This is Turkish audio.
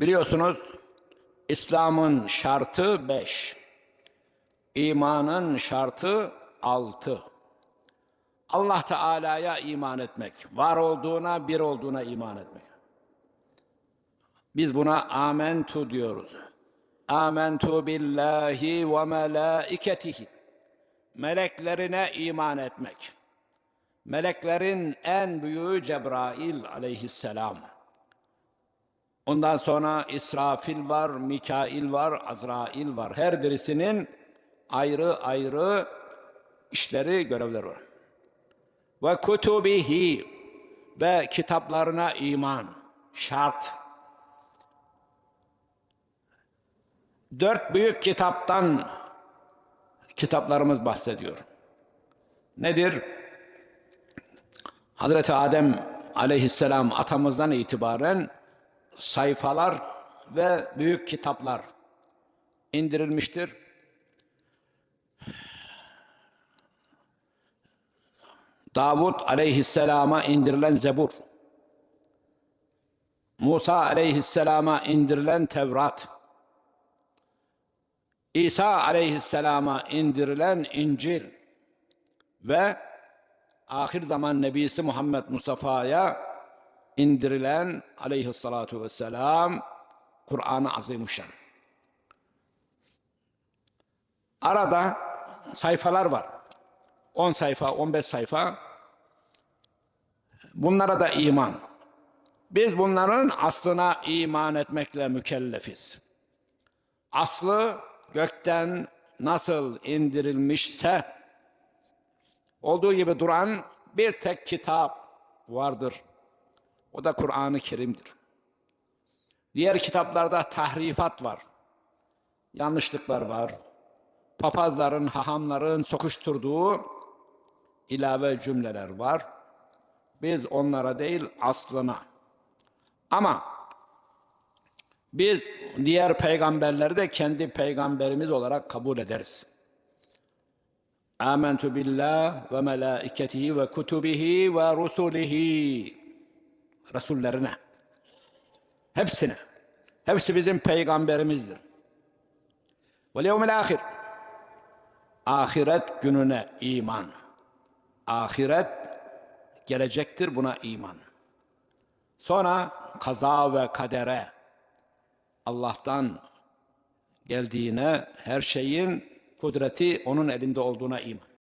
Biliyorsunuz İslam'ın şartı beş. İmanın şartı altı. Allah Teala'ya iman etmek, var olduğuna, bir olduğuna iman etmek. Biz buna amentu diyoruz. Amentu billahi ve melaiketihi. Meleklerine iman etmek. Meleklerin en büyüğü Cebrail aleyhisselam. Ondan sonra İsrafil var, Mikail var, Azrail var. Her birisinin ayrı ayrı işleri, görevleri var. Ve kutubihi ve kitaplarına iman, şart. Dört büyük kitaptan kitaplarımız bahsediyor. Nedir? Hazreti Adem aleyhisselam atamızdan itibaren sayfalar ve büyük kitaplar indirilmiştir. Davud aleyhisselama indirilen Zebur, Musa aleyhisselama indirilen Tevrat, İsa aleyhisselama indirilen İncil ve ahir zaman Nebisi Muhammed Mustafa'ya indirilen aleyhissalatu vesselam Kur'an-ı Azimuşşan. Arada sayfalar var. 10 sayfa, 15 sayfa. Bunlara da iman. Biz bunların aslına iman etmekle mükellefiz. Aslı gökten nasıl indirilmişse olduğu gibi duran bir tek kitap vardır. O da Kur'an-ı Kerim'dir. Diğer kitaplarda tahrifat var. Yanlışlıklar var. Papazların, hahamların sokuşturduğu ilave cümleler var. Biz onlara değil aslına. Ama biz diğer peygamberleri de kendi peygamberimiz olarak kabul ederiz. Amentu billah ve melaiketihi ve kutubihi ve rusulihi. Resullerine. Hepsine. Hepsi bizim peygamberimizdir. Ve yevmil ahir. Ahiret gününe iman. Ahiret gelecektir buna iman. Sonra kaza ve kadere Allah'tan geldiğine, her şeyin kudreti onun elinde olduğuna iman.